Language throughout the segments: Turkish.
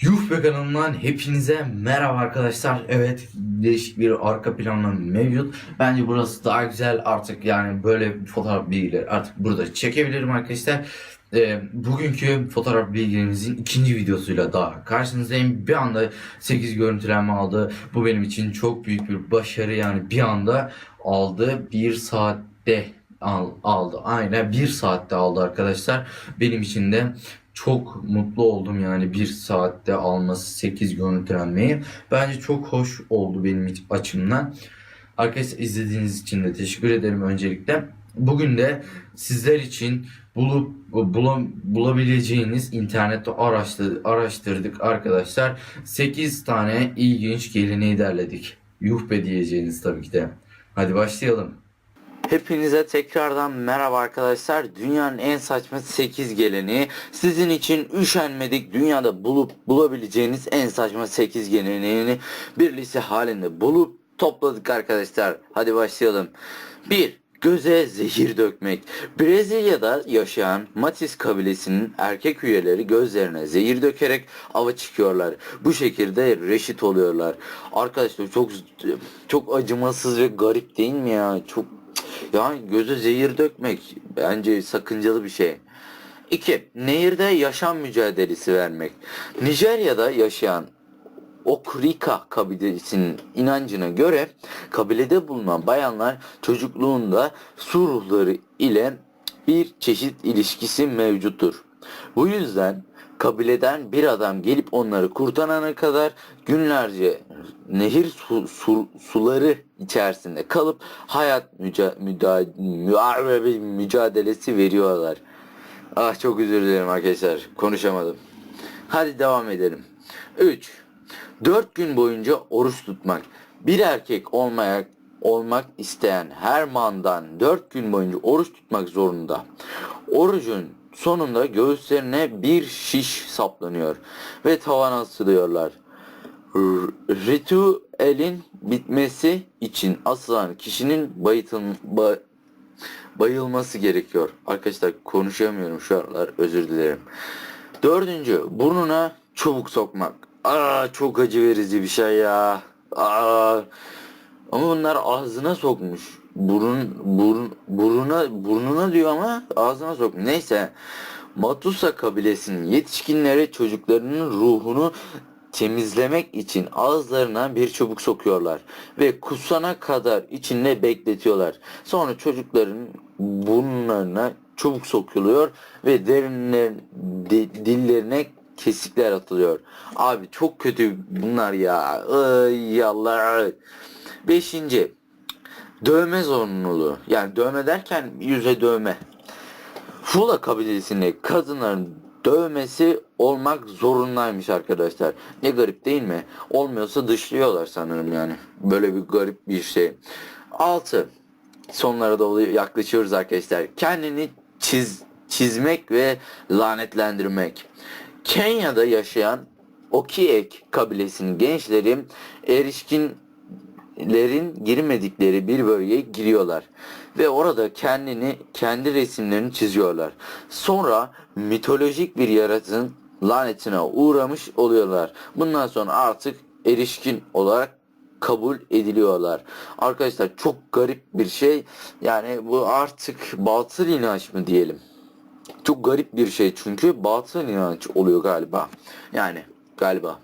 Yuh be kanalından hepinize merhaba arkadaşlar. Evet değişik bir arka planla mevcut. Bence burası daha güzel artık yani böyle fotoğraf bilgileri artık burada çekebilirim arkadaşlar. Ee, bugünkü fotoğraf bilgilerimizin ikinci videosuyla daha karşınızdayım. Bir anda 8 görüntülenme aldı. Bu benim için çok büyük bir başarı yani bir anda aldı. Bir saatte al, aldı. Aynen bir saatte aldı arkadaşlar. Benim için de çok mutlu oldum yani bir saatte alması 8 görüntülenmeyi. Bence çok hoş oldu benim açımdan. Arkadaşlar izlediğiniz için de teşekkür ederim öncelikle. Bugün de sizler için bulup bulam, bulabileceğiniz internette araştır, araştırdık arkadaşlar. 8 tane ilginç geleneği derledik. Yuh be diyeceğiniz tabii ki de. Hadi başlayalım. Hepinize tekrardan merhaba arkadaşlar. Dünyanın en saçma 8 geleneği. Sizin için üşenmedik. Dünyada bulup bulabileceğiniz en saçma 8 geleneğini bir liste halinde bulup topladık arkadaşlar. Hadi başlayalım. 1. Göze zehir dökmek. Brezilya'da yaşayan Matis kabilesinin erkek üyeleri gözlerine zehir dökerek ava çıkıyorlar. Bu şekilde reşit oluyorlar. Arkadaşlar çok çok acımasız ve garip değil mi ya? Çok ya göze zehir dökmek bence sakıncalı bir şey. 2. Nehirde yaşam mücadelesi vermek. Nijerya'da yaşayan Okrika kabilesinin inancına göre kabilede bulunan bayanlar çocukluğunda su ruhları ile bir çeşit ilişkisi mevcuttur. Bu yüzden kabileden bir adam gelip onları kurtarana kadar günlerce nehir su- su- suları içerisinde kalıp hayat müca- müda- müa- mücadelesi veriyorlar. Ah çok özür dilerim arkadaşlar konuşamadım. Hadi devam edelim. 3. 4 gün boyunca oruç tutmak. Bir erkek olmaya olmak isteyen her mandan 4 gün boyunca oruç tutmak zorunda. Orucun sonunda göğüslerine bir şiş saplanıyor ve tavana asılıyorlar. R- Ritüelin bitmesi için asılan kişinin bayıtıl, ba- bayılması gerekiyor. Arkadaşlar konuşamıyorum şu aralar özür dilerim. Dördüncü burnuna çubuk sokmak. Aa çok acı verici bir şey ya. Aa. Ama bunlar ağzına sokmuş. Burun, burun, buruna, burnuna diyor ama ağzına sokmuş. Neyse. Matusa kabilesinin yetişkinleri çocuklarının ruhunu temizlemek için ağızlarına bir çubuk sokuyorlar ve kusana kadar içinde bekletiyorlar. Sonra çocukların burunlarına çubuk sokuluyor ve derinler, di- dillerine kesikler atılıyor. Abi çok kötü bunlar ya. Ay Allah. Beşinci. Dövme zorunluluğu. Yani dövme derken yüze dövme. Fula kabilesinde kadınların dövmesi olmak zorundaymış arkadaşlar. Ne garip değil mi? Olmuyorsa dışlıyorlar sanırım yani. Böyle bir garip bir şey. 6. Sonlara doğru yaklaşıyoruz arkadaşlar. Kendini çiz, çizmek ve lanetlendirmek. Kenya'da yaşayan Okiek kabilesinin gençleri erişkinlerin girmedikleri bir bölgeye giriyorlar ve orada kendini kendi resimlerini çiziyorlar. Sonra mitolojik bir yaratığın lanetine uğramış oluyorlar. Bundan sonra artık erişkin olarak kabul ediliyorlar. Arkadaşlar çok garip bir şey. Yani bu artık batıl inanç mı diyelim? Çok garip bir şey çünkü batıl inanç oluyor galiba. Yani galiba.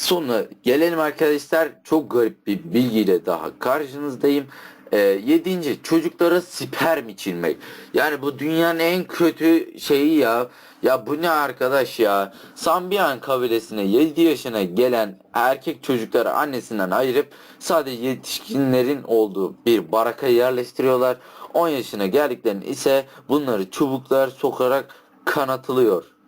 Sonra gelelim arkadaşlar çok garip bir bilgiyle daha karşınızdayım. Ee, yedinci çocuklara sperm içilmek. Yani bu dünyanın en kötü şeyi ya. Ya bu ne arkadaş ya. Sambiyan kabilesine 7 yaşına gelen erkek çocukları annesinden ayırıp sadece yetişkinlerin olduğu bir baraka yerleştiriyorlar. 10 yaşına geldiklerinde ise bunları çubuklar sokarak kanatılıyor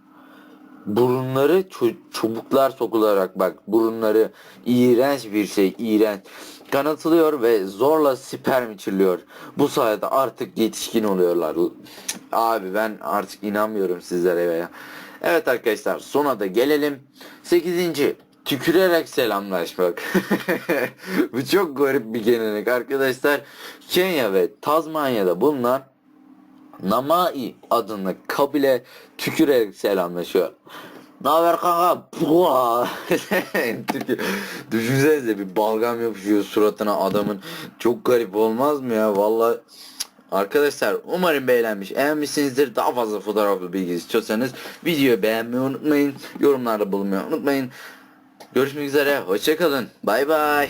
burunları çu- çubuklar sokularak bak burunları iğrenç bir şey iğrenç kanatılıyor ve zorla sperm içiliyor. Bu sayede artık yetişkin oluyorlar. Abi ben artık inanmıyorum sizlere ya. Evet arkadaşlar sona da gelelim. 8. Tükürerek selamlaşmak. Bu çok garip bir gelenek arkadaşlar. Kenya ve Tazmanya'da bulunan Namai adında kabile tükürerek selamlaşıyor. Ne haber kanka? Düşünsenize bir balgam yapışıyor suratına adamın. Çok garip olmaz mı ya? Vallahi Arkadaşlar umarım beğenmiş. Beğenmişsinizdir. Daha fazla fotoğraflı bilgi istiyorsanız videoyu beğenmeyi unutmayın. Yorumlarda bulunmayı unutmayın. Görüşmek üzere. Hoşçakalın. Bay bay.